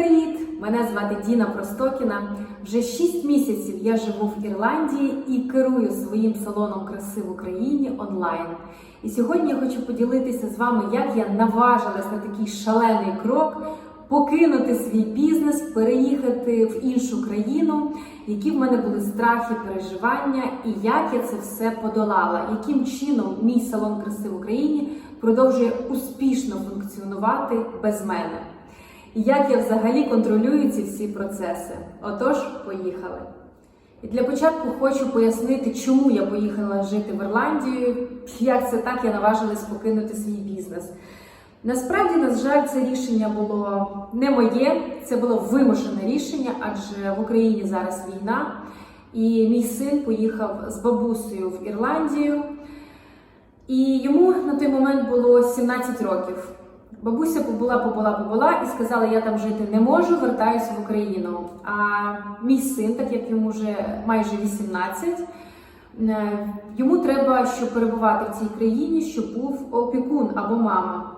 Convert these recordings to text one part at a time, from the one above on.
привіт! Мене звати Діна Простокіна. Вже 6 місяців я живу в Ірландії і керую своїм салоном краси в Україні онлайн. І сьогодні я хочу поділитися з вами, як я наважилась на такий шалений крок покинути свій бізнес, переїхати в іншу країну, які в мене були страхи, переживання, і як я це все подолала, яким чином мій салон краси в Україні продовжує успішно функціонувати без мене. І як я взагалі контролюю ці всі процеси. Отож, поїхали. І для початку хочу пояснити, чому я поїхала жити в Ірландію, як це так я наважилась покинути свій бізнес. Насправді, на жаль, це рішення було не моє, це було вимушене рішення, адже в Україні зараз війна, і мій син поїхав з бабусею в Ірландію, і йому на той момент було 17 років. Бабуся побула, побула, побула і сказала, я там жити не можу, вертаюся в Україну. А мій син, так як йому вже майже 18, е, йому треба, щоб перебувати в цій країні, щоб був опікун або мама.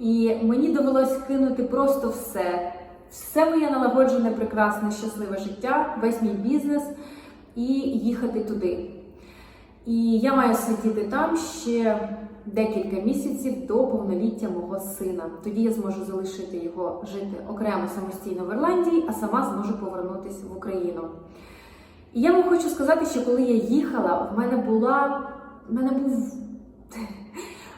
І мені довелось кинути просто все. Все моє налагоджене, прекрасне, щасливе життя, весь мій бізнес і їхати туди. І я маю сидіти там ще декілька місяців до повноліття мого сина. Тоді я зможу залишити його жити окремо самостійно в Ірландії, а сама зможу повернутися в Україну. І я вам хочу сказати, що коли я їхала, в мене була в мене був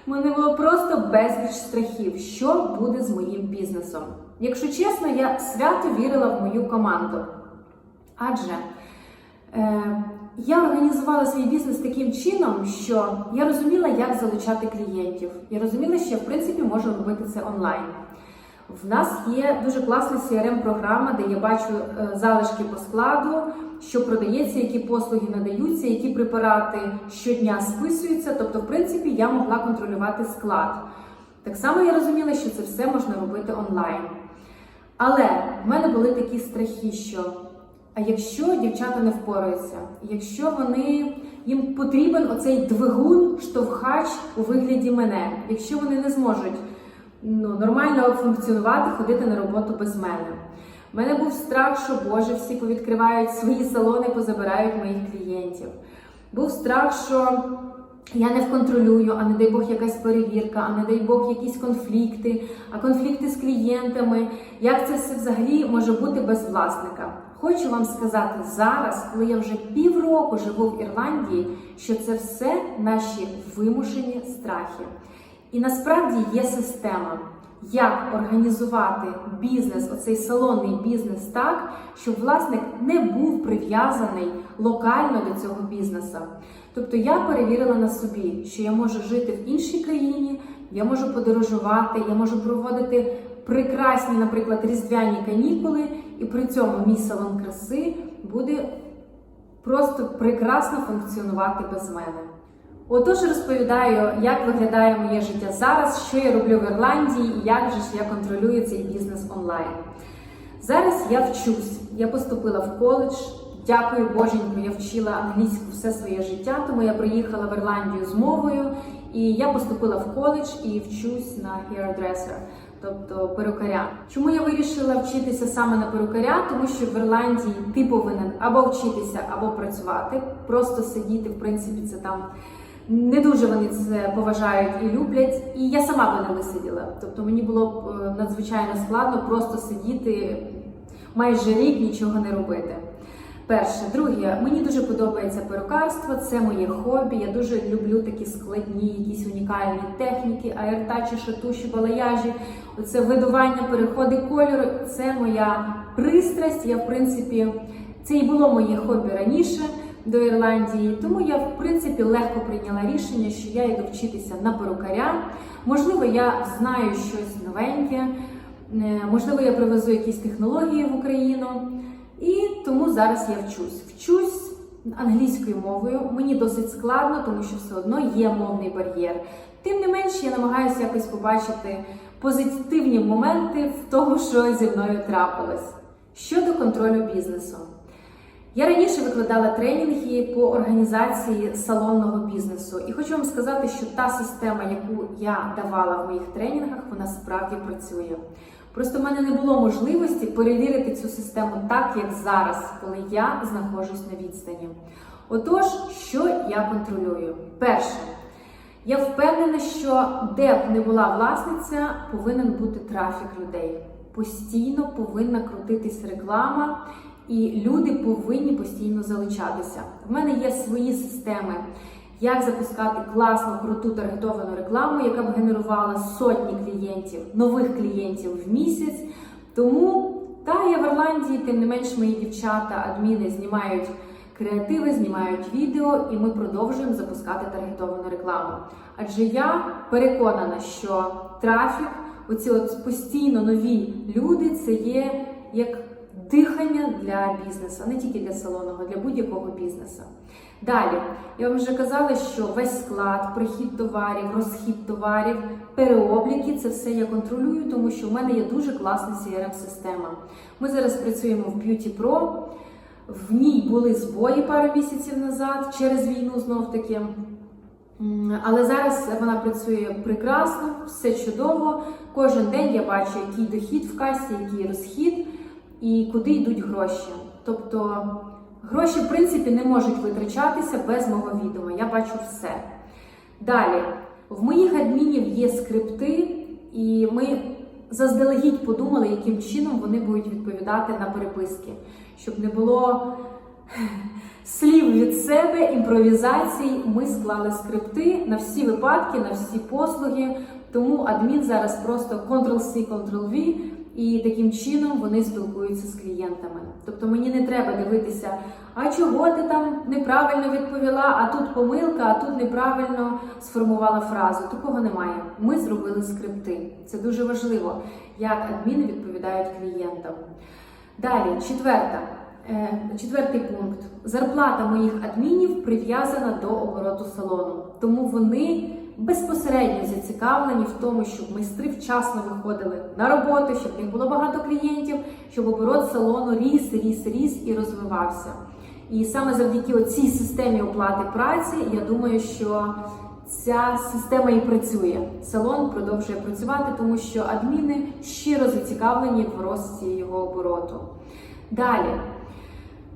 в мене було просто безліч страхів, що буде з моїм бізнесом. Якщо чесно, я свято вірила в мою команду. Адже е, я організувала свій бізнес таким чином, що я розуміла, як залучати клієнтів. Я розуміла, що в принципі можу робити це онлайн. В нас є дуже класна CRM-програма, де я бачу е, залишки по складу, що продається, які послуги надаються, які препарати щодня списуються. Тобто, в принципі, я могла контролювати склад. Так само я розуміла, що це все можна робити онлайн. Але в мене були такі страхи, що а якщо дівчата не впораються, якщо вони їм потрібен оцей двигун, штовхач у вигляді мене, якщо вони не зможуть ну, нормально функціонувати, ходити на роботу без мене. У мене був страх, що Боже, всі повідкривають свої салони, позабирають моїх клієнтів. Був страх, що я не вконтролюю, а не дай Бог якась перевірка, а не дай Бог якісь конфлікти, а конфлікти з клієнтами. Як це все взагалі може бути без власника? Хочу вам сказати зараз, коли я вже півроку живу в Ірландії, що це все наші вимушені страхи. І насправді є система, як організувати бізнес, оцей салонний бізнес так, щоб власник не був прив'язаний локально до цього бізнесу. Тобто я перевірила на собі, що я можу жити в іншій країні, я можу подорожувати, я можу проводити прекрасні, наприклад, різдвяні канікули, і при цьому мій салон краси буде просто прекрасно функціонувати без мене. Отож, розповідаю, як виглядає моє життя зараз, що я роблю в Ірландії і як же ж я контролюю цей бізнес онлайн. Зараз я вчусь, я поступила в коледж. Дякую Боженьку, я вчила англійську все своє життя, тому я приїхала в Ірландію з мовою, і я поступила в коледж і вчусь на hairdresser, тобто перукаря. Чому я вирішила вчитися саме на перукаря? Тому що в Ірландії ти повинен або вчитися, або працювати, просто сидіти, в принципі, це там. Не дуже вони це поважають і люблять, і я сама би не висиділа. Тобто мені було б е, надзвичайно складно просто сидіти майже рік нічого не робити. Перше, друге, мені дуже подобається перукарство, це моє хобі. Я дуже люблю такі складні, якісь унікальні техніки, аертачі, шатуші, балаяжі. Оце видування, переходи кольору. Це моя пристрасть. Я, в принципі, це і було моє хобі раніше до Ірландії, тому я в принципі легко прийняла рішення, що я йду вчитися на перукаря. Можливо, я знаю щось новеньке, е, можливо, я привезу якісь технології в Україну. І тому зараз я вчусь. Вчусь англійською мовою. Мені досить складно, тому що все одно є мовний бар'єр. Тим не менш, я намагаюся якось побачити позитивні моменти в тому, що зі мною трапилось. Щодо контролю бізнесу. Я раніше викладала тренінги по організації салонного бізнесу, і хочу вам сказати, що та система, яку я давала в моїх тренінгах, вона справді працює. Просто в мене не було можливості перевірити цю систему так, як зараз, коли я знаходжусь на відстані. Отож, що я контролюю? Перше, я впевнена, що де б не була власниця, повинен бути трафік людей. Постійно повинна крутитись реклама, і люди повинні постійно залучатися. В мене є свої системи, як запускати класну, круту таргетовану рекламу, яка б генерувала сотні клієнтів, нових клієнтів в місяць. Тому та я в Ірландії, тим не менш, мої дівчата, адміни знімають креативи, знімають відео, і ми продовжуємо запускати таргетовану рекламу. Адже я переконана, що трафік, оці от постійно нові люди, це є як дихання для бізнесу, не тільки для салонного, для будь-якого бізнесу. Далі, я вам вже казала, що весь склад, прихід товарів, розхід товарів, переобліки це все я контролюю, тому що в мене є дуже класна CRM-система. Ми зараз працюємо в Beauty Pro. В ній були збої пару місяців назад через війну знов таки. Але зараз вона працює прекрасно, все чудово. Кожен день я бачу, який дохід в касі, який розхід і куди йдуть гроші. Тобто гроші, в принципі, не можуть витрачатися без мого відома. Я бачу все. Далі, в моїх адмінів є скрипти, і ми заздалегідь подумали, яким чином вони будуть відповідати на переписки, щоб не було слів від себе, імпровізацій. Ми склали скрипти на всі випадки, на всі послуги. Тому адмін зараз просто Ctrl-C, Ctrl-V, і таким чином вони спілкуються з клієнтами. Тобто мені не треба дивитися, а чого ти там неправильно відповіла, а тут помилка, а тут неправильно сформувала фразу. Такого немає. Ми зробили скрипти. Це дуже важливо, як адміни відповідають клієнтам. Далі, четверта. Е, Четвертий пункт. Зарплата моїх адмінів прив'язана до обороту салону. Тому вони безпосередньо зацікавлені в тому, щоб майстри вчасно виходили на роботу, щоб них було багато клієнтів, щоб оборот салону ріс, ріс, ріс і розвивався. І саме завдяки цій системі оплати праці, я думаю, що ця система і працює. Салон продовжує працювати, тому що адміни щиро зацікавлені в рості його обороту. Далі.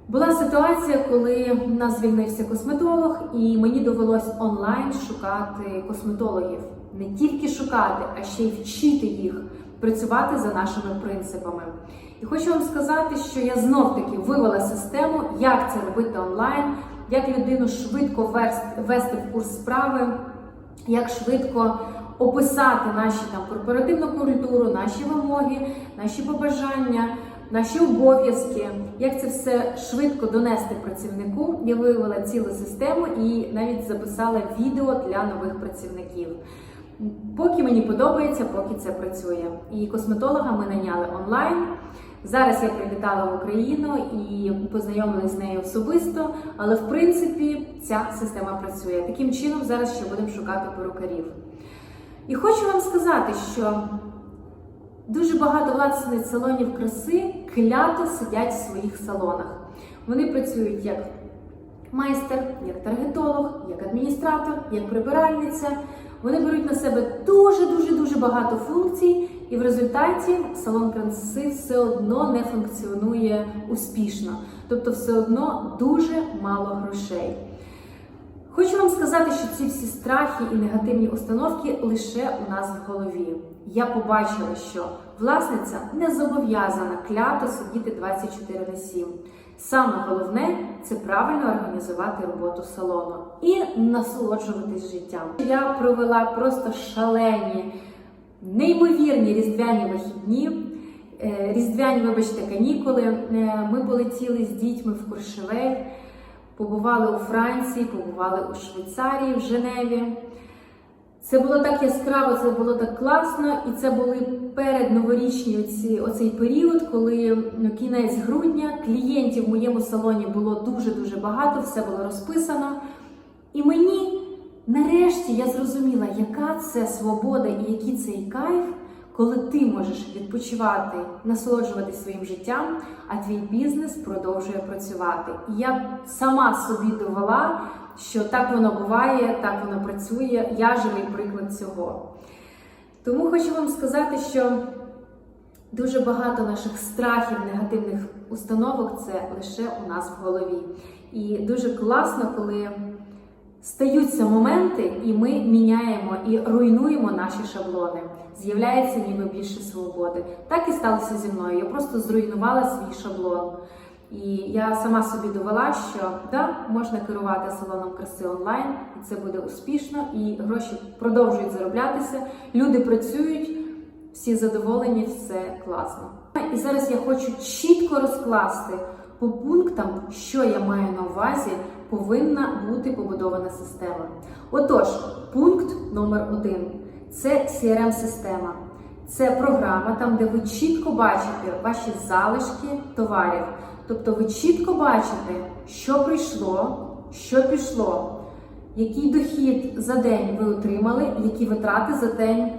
Була ситуація, коли в нас звільнився косметолог, і мені довелось онлайн шукати косметологів. Не тільки шукати, а ще й вчити їх працювати за нашими принципами. І хочу вам сказати, що я знов таки вивела систему, як це робити онлайн, як людину швидко вести- в курс справи, як швидко описати наші там корпоративну культуру, наші вимоги, наші побажання наші обов'язки, як це все швидко донести працівнику. Я виявила цілу систему і навіть записала відео для нових працівників. Поки мені подобається, поки це працює. І косметолога ми наняли онлайн. Зараз я прилітала в Україну і познайомилася з нею особисто, але в принципі ця система працює. Таким чином, зараз ще будемо шукати перукарів. І хочу вам сказати, що Дуже багато власниць салонів краси клято сидять в своїх салонах. Вони працюють як майстер, як таргетолог, як адміністратор, як прибиральниця. Вони беруть на себе дуже дуже дуже багато функцій, і в результаті салон краси все одно не функціонує успішно, тобто все одно дуже мало грошей. Хочу вам сказати, що ці всі страхи і негативні установки лише у нас в голові. Я побачила, що власниця не зобов'язана клято сидіти 24 на 7. Саме головне це правильно організувати роботу салону і насолоджуватись життям. Я провела просто шалені, неймовірні різдвяні вихідні. Е, Різдвяні, вибачте, канікули. Е, Ми полетіли з дітьми в Куршевель. Побували у Франції, побували у Швейцарії, в Женеві. Це було так яскраво, це було так класно, і це були передноворічні оці, оцей період, коли ну, кінець грудня клієнтів в моєму салоні було дуже-дуже багато, все було розписано. І мені нарешті я зрозуміла, яка це свобода і який цей кайф, коли ти можеш відпочивати, насолоджуватися своїм життям, а твій бізнес продовжує працювати. І я сама собі довела, що так воно буває, так воно працює. Я живий приклад цього. Тому хочу вам сказати, що Дуже багато наших страхів, негативних установок це лише у нас в голові. І дуже класно, коли стаються моменти, і ми міняємо і руйнуємо наші шаблони. З'являється ніби більше свободи. Так і сталося зі мною. Я просто зруйнувала свій шаблон. І я сама собі довела, що да, можна керувати салоном краси онлайн, і це буде успішно, і гроші продовжують зароблятися. Люди працюють, всі задоволені, все класно. І зараз я хочу чітко розкласти по пунктам, що я маю на увазі, повинна бути побудована система. Отож, пункт номер один це CRM-система. Це програма, там, де ви чітко бачите ваші залишки товарів. Тобто ви чітко бачите, що прийшло, що пішло, який дохід за день ви отримали, які витрати за день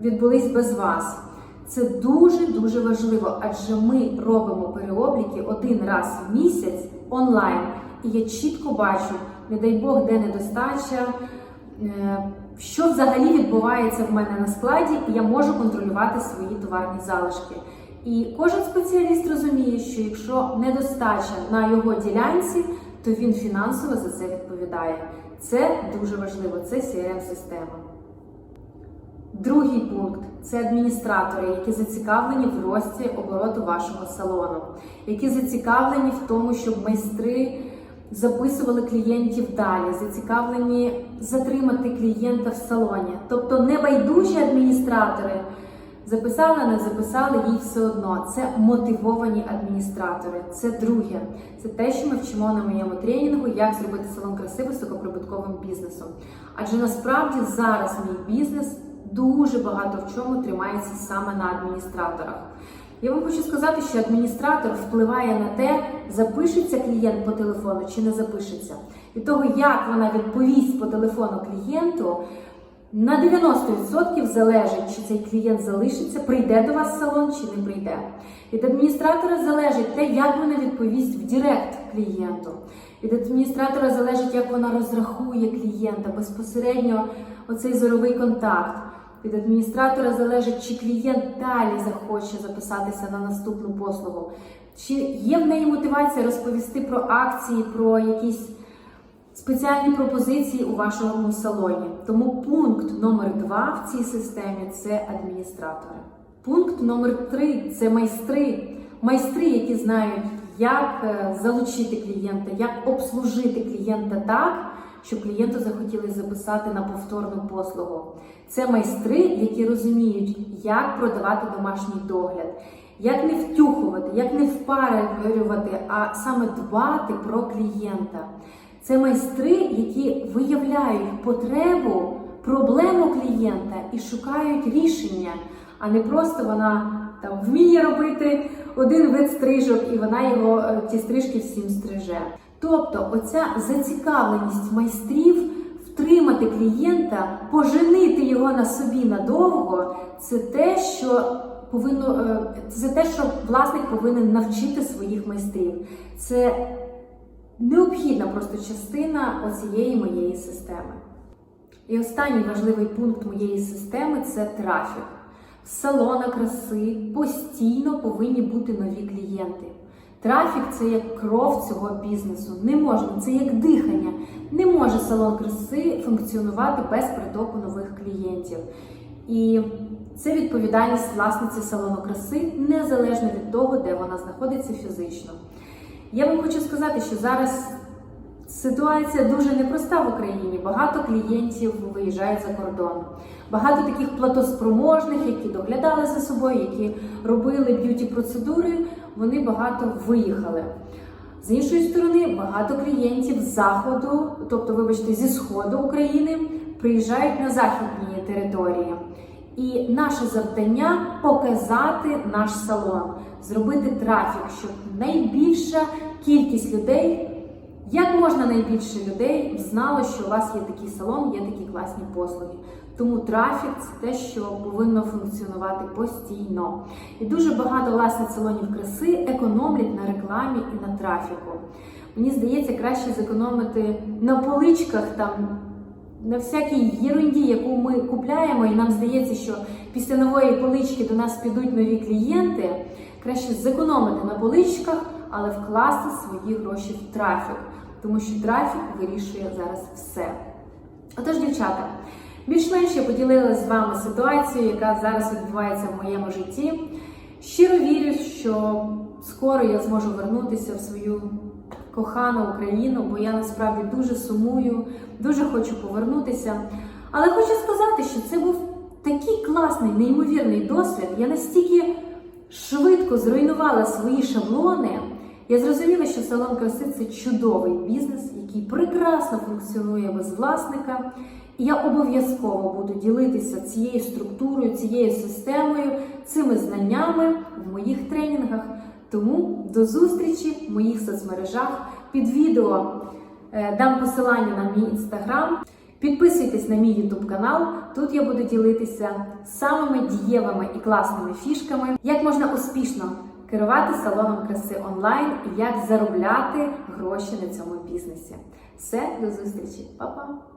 відбулись без вас. Це дуже-дуже важливо, адже ми робимо переобліки один раз в місяць онлайн. І я чітко бачу, не дай Бог, де недостача, е, що взагалі відбувається в мене на складі, і я можу контролювати свої товарні залишки. І кожен спеціаліст розуміє, що якщо недостача на його ділянці, то він фінансово за це відповідає. Це дуже важливо, це CRM-система. Другий пункт це адміністратори, які зацікавлені в рості обороту вашого салону, які зацікавлені в тому, щоб майстри записували клієнтів далі, зацікавлені затримати клієнта в салоні. Тобто небайдужі адміністратори записали, не записали їй все одно. Це мотивовані адміністратори. Це друге. Це те, що ми вчимо на моєму тренінгу, як зробити салон краси високоприбутковим бізнесом. Адже насправді зараз мій бізнес дуже багато в чому тримається саме на адміністраторах. Я вам хочу сказати, що адміністратор впливає на те, запишеться клієнт по телефону чи не запишеться. Від того, як вона відповість по телефону клієнту, на 90% залежить, чи цей клієнт залишиться, прийде до вас в салон чи не прийде. Від адміністратора залежить те, як вона відповість в Директ клієнту. Від адміністратора залежить, як вона розрахує клієнта безпосередньо оцей зоровий контакт. Від адміністратора залежить, чи клієнт далі захоче записатися на наступну послугу, чи є в неї мотивація розповісти про акції, про якісь спеціальні пропозиції у вашому салоні. Тому пункт номер два в цій системі це адміністратори. Пункт номер три це майстри. Майстри, які знають, як е, залучити клієнта, як обслужити клієнта так щоб клієнту захотіли записати на повторну послугу. Це майстри, які розуміють, як продавати домашній догляд, як не втюхувати, як не впарювати, а саме дбати про клієнта. Це майстри, які виявляють потребу, проблему клієнта і шукають рішення, а не просто вона там вміє робити один вид стрижок, і вона його е, ті стрижки всім стриже. Тобто, оця зацікавленість майстрів втримати клієнта, поженити його на собі надовго, це те, що повинно е, це те, що власник повинен навчити своїх майстрів. Це необхідна просто частина оцієї моєї системи. І останній важливий пункт моєї системи це трафік. В салона краси постійно повинні бути нові клієнти. Трафік це як кров цього бізнесу. Не можна, це як дихання. Не може салон краси функціонувати без притоку нових клієнтів. І це відповідальність власниці салону краси незалежно від того, де вона знаходиться фізично. Я вам хочу сказати, що зараз ситуація дуже непроста в Україні. Багато клієнтів виїжджають за кордон. Багато таких платоспроможних, які доглядали за собою, які робили б'юті процедури вони багато виїхали. З іншої сторони, багато клієнтів з заходу, тобто, вибачте, зі сходу України, приїжджають на західні території. І наше завдання показати наш салон, зробити трафік, щоб найбільша кількість людей, як можна найбільше людей, знало, що у вас є такий салон, є такі класні послуги. Тому трафік це те, що повинно функціонувати постійно. І дуже багато власне салонів краси економлять на рекламі і на трафіку. Мені здається, краще зекономити на поличках там на всякій єрунді, яку ми купляємо, і нам здається, що після нової полички до нас підуть нові клієнти, краще зекономити на поличках, але вкласти свої гроші в трафік, тому що трафік вирішує зараз все. Отож, дівчата, більш-менш я поділилася з вами ситуацією, яка зараз відбувається в моєму житті. Щиро вірю, що скоро я зможу вернутися в свою кохану Україну, бо я насправді дуже сумую, дуже хочу повернутися. Але хочу сказати, що це був такий класний, неймовірний досвід. Я настільки швидко зруйнувала свої шаблони. Я зрозуміла, що салон краси це чудовий бізнес, який прекрасно функціонує без власника. І я обов'язково буду ділитися цією структурою, цією системою, цими знаннями в моїх тренінгах. Тому до зустрічі в моїх соцмережах. Під відео е, дам посилання на мій інстаграм. Підписуйтесь на мій ютуб канал. Тут я буду ділитися самими дієвими і класними фішками, як можна успішно керувати салоном краси онлайн і як заробляти гроші на цьому бізнесі. Все, до зустрічі, Па-па!